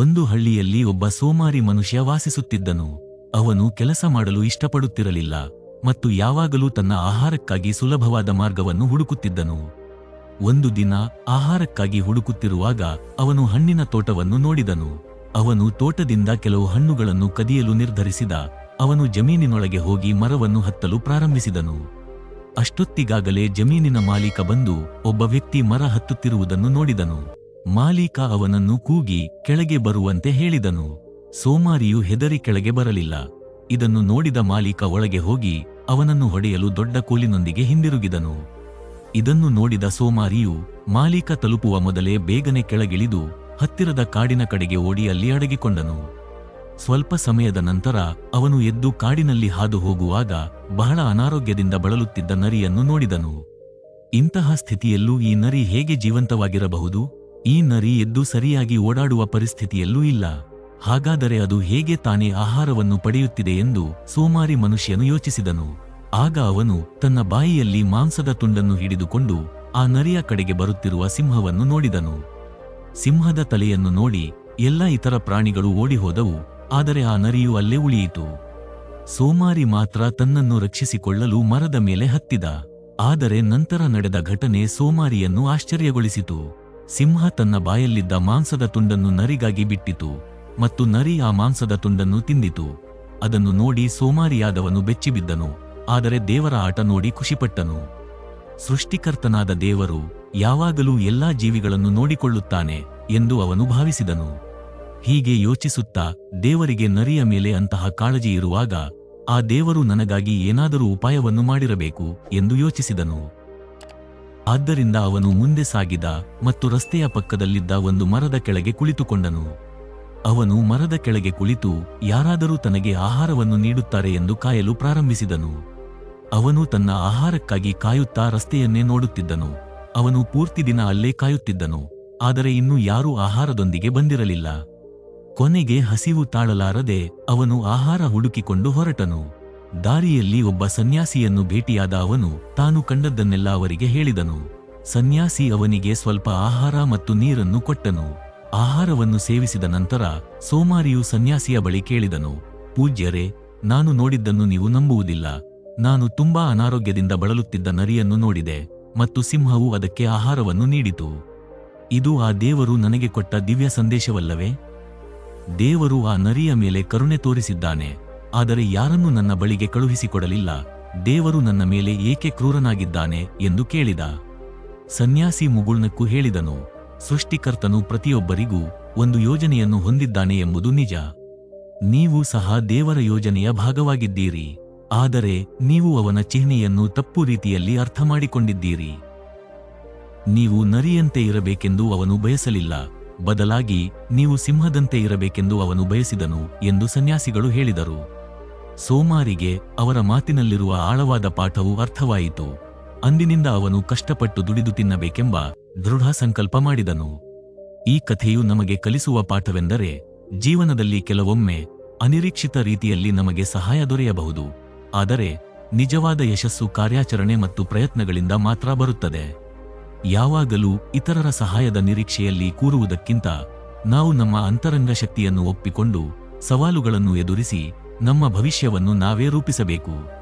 ಒಂದು ಹಳ್ಳಿಯಲ್ಲಿ ಒಬ್ಬ ಸೋಮಾರಿ ಮನುಷ್ಯ ವಾಸಿಸುತ್ತಿದ್ದನು. ಅವನು ಕೆಲಸ ಮಾಡಲು ಇಷ್ಟಪಡುತ್ತಿರಲಿಲ್ಲ ಮತ್ತು ಯಾವಾಗಲೂ ತನ್ನ ಆಹಾರಕ್ಕಾಗಿ ಸುಲಭವಾದ ಮಾರ್ಗವನ್ನು ಹುಡುಕುತ್ತಿದ್ದನು. ಒಂದು ದಿನ ಆಹಾರಕ್ಕಾಗಿ ಹುಡುಕುತ್ತಿರುವಾಗ ಅವನು ಹಣ್ಣಿನ ತೋಟವನ್ನು ನೋಡಿದನು. ಅವನು ತೋಟದಿಂದ ಕೆಲವು ಹಣ್ಣುಗಳನ್ನು ಕದಿಯಲು ನಿರ್ಧರಿಸಿದ, ಅವನು ಜಮೀನಿನೊಳಗೆ ಹೋಗಿ ಮರವನ್ನು ಹತ್ತಲು ಪ್ರಾರಂಭಿಸಿದನು. ಅಷ್ಟೊತ್ತಿಗಾಗಲೇ ಜಮೀನಿನ ಮಾಲೀಕ ಬಂದು ಒಬ್ಬ ವ್ಯಕ್ತಿ ಮರ ಹತ್ತುತ್ತಿರುವುದನ್ನು ನೋಡಿದನು. ಮಾಲೀಕ ಅವನನ್ನು ಕೂಗಿ ಕೆಳಗೆ ಬರುವಂತೆ ಹೇಳಿದನು. ಸೋಮಾರಿಯು ಹೆದರಿ ಕೆಳಗೆ ಬರಲಿಲ್ಲ. ಇದನ್ನು ನೋಡಿದ ಮಾಲೀಕ ಒಳಗೆ ಹೋಗಿ ಅವನನ್ನು ಹೊಡೆಯಲು ದೊಡ್ಡ ಕೋಲಿನೊಂದಿಗೆ ಹಿಂದಿರುಗಿದನು. ಇದನ್ನು ನೋಡಿದ ಸೋಮಾರಿಯು ಮಾಲೀಕ ತಲುಪುವ ಮೊದಲೇ ಬೇಗನೆ ಕೆಳಗಿಳಿದು ಹತ್ತಿರದ ಕಾಡಿನ ಕಡೆಗೆ ಓಡಿ ಅಲ್ಲಿ ಅಡಗಿಕೊಂಡನು. ಸ್ವಲ್ಪ ಸಮಯದ ನಂತರ ಅವನು ಎದ್ದು ಕಾಡಿನಲ್ಲಿ ಹಾದು ಹೋಗುವಾಗ ಬಹಳ ಅನಾರೋಗ್ಯದಿಂದ ಬಳಲುತ್ತಿದ್ದ ನರಿಯನ್ನು ನೋಡಿದನು. ಇಂತಹ ಸ್ಥಿತಿಯಲ್ಲೂ ಈ ನರಿ ಹೇಗೆ ಜೀವಂತವಾಗಿರಬಹುದು? ಈ ನರಿ ಎದ್ದು ಸರಿಯಾಗಿ ಓಡಾಡುವ ಪರಿಸ್ಥಿತಿಯಲ್ಲೂ ಇಲ್ಲ. ಹಾಗಾದರೆ ಅದು ಹೇಗೆ ತಾನೇ ಆಹಾರವನ್ನು ಪಡೆಯುತ್ತಿದೆ ಎಂದು ಸೋಮಾರಿ ಮನುಷ್ಯನು ಯೋಚಿಸಿದನು. ಆಗ ಅವನು ತನ್ನ ಬಾಯಿಯಲ್ಲಿ ಮಾಂಸದ ತುಂಡನ್ನು ಹಿಡಿದುಕೊಂಡು ಆ ನರಿಯ ಕಡೆಗೆ ಬರುತ್ತಿರುವ ಸಿಂಹವನ್ನು ನೋಡಿದನು. ಸಿಂಹದ ತಲೆಯನ್ನು ನೋಡಿ ಎಲ್ಲ ಇತರ ಪ್ರಾಣಿಗಳು ಓಡಿಹೋದವು, ಆದರೆ ಆ ನರಿಯು ಅಲ್ಲೇ ಉಳಿಯಿತು. ಸೋಮಾರಿ ಮಾತ್ರ ತನ್ನನ್ನು ರಕ್ಷಿಸಿಕೊಳ್ಳಲು ಮರದ ಮೇಲೆ ಹತ್ತಿದ, ಆದರೆ ನಂತರ ನಡೆದ ಘಟನೆ ಸೋಮಾರಿಯನ್ನು ಆಶ್ಚರ್ಯಗೊಳಿಸಿತು. ಸಿಂಹ ತನ್ನ ಬಾಯಲ್ಲಿದ್ದ ಮಾಂಸದ ತುಂಡನ್ನು ನರಿಗಾಗಿ ಬಿಟ್ಟಿತು ಮತ್ತು ನರಿ ಆ ಮಾಂಸದ ತುಂಡನ್ನು ತಿಂದಿತು. ಅದನ್ನು ನೋಡಿ ಸೋಮಾರಿಯಾದವನು ಬೆಚ್ಚಿಬಿದ್ದನು, ಆದರೆ ದೇವರ ಆಟ ನೋಡಿ ಖುಷಿಪಟ್ಟನು. ಸೃಷ್ಟಿಕರ್ತನಾದ ದೇವರು ಯಾವಾಗಲೂ ಎಲ್ಲಾ ಜೀವಿಗಳನ್ನು ನೋಡಿಕೊಳ್ಳುತ್ತಾನೆ ಎಂದು ಅವನು ಭಾವಿಸಿದನು. ಹೀಗೆ ಯೋಚಿಸುತ್ತಾ ದೇವರಿಗೆ ನರಿಯ ಮೇಲೆ ಅಂತಹ ಕಾಳಜಿ ಇರುವಾಗ ಆ ದೇವರು ನನಗಾಗಿ ಏನಾದರೂ ಉಪಾಯವನ್ನು ಮಾಡಿರಬೇಕು ಎಂದು ಯೋಚಿಸಿದನು. ಆದ್ದರಿಂದ ಅವನು ಮುಂದೆ ಸಾಗಿದ ಮತ್ತು ರಸ್ತೆಯ ಪಕ್ಕದಲ್ಲಿದ್ದ ಒಂದು ಮರದ ಕೆಳಗೆ ಕುಳಿತುಕೊಂಡನು. ಅವನು ಮರದ ಕೆಳಗೆ ಕುಳಿತು ಯಾರಾದರೂ ತನಗೆ ಆಹಾರವನ್ನು ನೀಡುತ್ತಾರೆ ಎಂದು ಕಾಯಲು ಪ್ರಾರಂಭಿಸಿದನು. ಅವನು ತನ್ನ ಆಹಾರಕ್ಕಾಗಿ ಕಾಯುತ್ತಾ ರಸ್ತೆಯನ್ನೇ ನೋಡುತ್ತಿದ್ದನು. ಅವನು ಪೂರ್ತಿ ದಿನ ಅಲ್ಲೇ ಕಾಯುತ್ತಿದ್ದನು, ಆದರೆ ಇನ್ನೂ ಯಾರೂ ಆಹಾರದೊಂದಿಗೆ ಬಂದಿರಲಿಲ್ಲ. ಕೊನೆಗೆ ಹಸಿವು ತಾಳಲಾರದೆ ಅವನು ಆಹಾರ ಹುಡುಕಿಕೊಂಡು ಹೊರಟನು. ದಾರಿಯಲ್ಲಿ ಒಬ್ಬ ಸನ್ಯಾಸಿಯನ್ನು ಭೇಟಿಯಾದ ಅವನು ತಾನು ಕಂಡದ್ದನ್ನೆಲ್ಲ ಅವರಿಗೆ ಹೇಳಿದನು. ಸನ್ಯಾಸಿ ಅವನಿಗೆ ಸ್ವಲ್ಪ ಆಹಾರ ಮತ್ತು ನೀರನ್ನು ಕೊಟ್ಟನು. ಆಹಾರವನ್ನು ಸೇವಿಸಿದ ನಂತರ ಸೋಮಾರಿಯು ಸನ್ಯಾಸಿಯ ಬಳಿ ಕೇಳಿದನು, ಪೂಜ್ಯರೇ, ನಾನು ನೋಡಿದ್ದನ್ನು ನೀವು ನಂಬುವುದಿಲ್ಲ. ನಾನು ತುಂಬಾ ಅನಾರೋಗ್ಯದಿಂದ ಬಳಲುತ್ತಿದ್ದ ನರಿಯನ್ನು ನೋಡಿದೆ ಮತ್ತು ಸಿಂಹವು ಅದಕ್ಕೆ ಆಹಾರವನ್ನು ನೀಡಿತು. ಇದು ಆ ದೇವರು ನನಗೆ ಕೊಟ್ಟ ದಿವ್ಯ ಸಂದೇಶವಲ್ಲವೇ? ದೇವರು ಆ ನರಿಯ ಮೇಲೆ ಕರುಣೆ ತೋರಿಸಿದ್ದಾನೆ. ಆದರೆ ಯಾರನ್ನೂ ನನ್ನ ಬಳಿಗೆ ಕಳುಹಿಸಿಕೊಡಲಿಲ್ಲ. ದೇವರು ನನ್ನ ಮೇಲೆ ಏಕೆ ಕ್ರೂರನಾಗಿದ್ದಾನೆ ಎಂದು ಕೇಳಿದ. ಸನ್ಯಾಸಿ ಮುಗುಳ್ನಕ್ಕೂ ಹೇಳಿದನು, ಸೃಷ್ಟಿಕರ್ತನು ಪ್ರತಿಯೊಬ್ಬರಿಗೂ ಒಂದು ಯೋಜನೆಯನ್ನು ಹೊಂದಿದ್ದಾನೆ ಎಂಬುದು ನಿಜ. ನೀವು ಸಹ ದೇವರ ಯೋಜನೆಯ ಭಾಗವಾಗಿದ್ದೀರಿ, ಆದರೆ ನೀವು ಅವನ ಚಿಹ್ನೆಯನ್ನು ತಪ್ಪು ರೀತಿಯಲ್ಲಿ ಅರ್ಥ ಮಾಡಿಕೊಂಡಿದ್ದೀರಿ ನೀವು ನರಿಯಂತೆ ಇರಬೇಕೆಂದು ಅವನು ಬಯಸಲಿಲ್ಲ, ಬದಲಾಗಿ ನೀವು ಸಿಂಹದಂತೆ ಇರಬೇಕೆಂದು ಅವನು ಬಯಸಿದನು ಎಂದು ಸನ್ಯಾಸಿಗಳು ಹೇಳಿದರು. ಸೋಮಾರಿಗೆ ಅವರ ಮಾತಿನಲ್ಲಿರುವ ಆಳವಾದ ಪಾಠವು ಅರ್ಥವಾಯಿತು. ಅಂದಿನಿಂದ ಅವನು ಕಷ್ಟಪಟ್ಟು ದುಡಿದು ತಿನ್ನಬೇಕೆಂಬ ದೃಢ ಸಂಕಲ್ಪ ಮಾಡಿದನು. ಈ ಕಥೆಯು ನಮಗೆ ಕಲಿಸುವ ಪಾಠವೆಂದರೆ ಜೀವನದಲ್ಲಿ ಕೆಲವೊಮ್ಮೆ ಅನಿರೀಕ್ಷಿತ ರೀತಿಯಲ್ಲಿ ನಮಗೆ ಸಹಾಯ ದೊರೆಯಬಹುದು. ಆದರೆ ನಿಜವಾದ ಯಶಸ್ಸು ಕಾರ್ಯಾಚರಣೆ ಮತ್ತು ಪ್ರಯತ್ನಗಳಿಂದ ಮಾತ್ರ ಬರುತ್ತದೆ. ಯಾವಾಗಲೂ ಇತರರ ಸಹಾಯದ ನಿರೀಕ್ಷೆಯಲ್ಲಿ ಕೂರುವುದಕ್ಕಿಂತ ನಾವು ನಮ್ಮ ಅಂತರಂಗ ಶಕ್ತಿಯನ್ನು ಒಪ್ಪಿಕೊಂಡು ಸವಾಲುಗಳನ್ನು ಎದುರಿಸಿ ನಮ್ಮ ಭವಿಷ್ಯವನ್ನು ನಾವೇ ರೂಪಿಸಬೇಕು.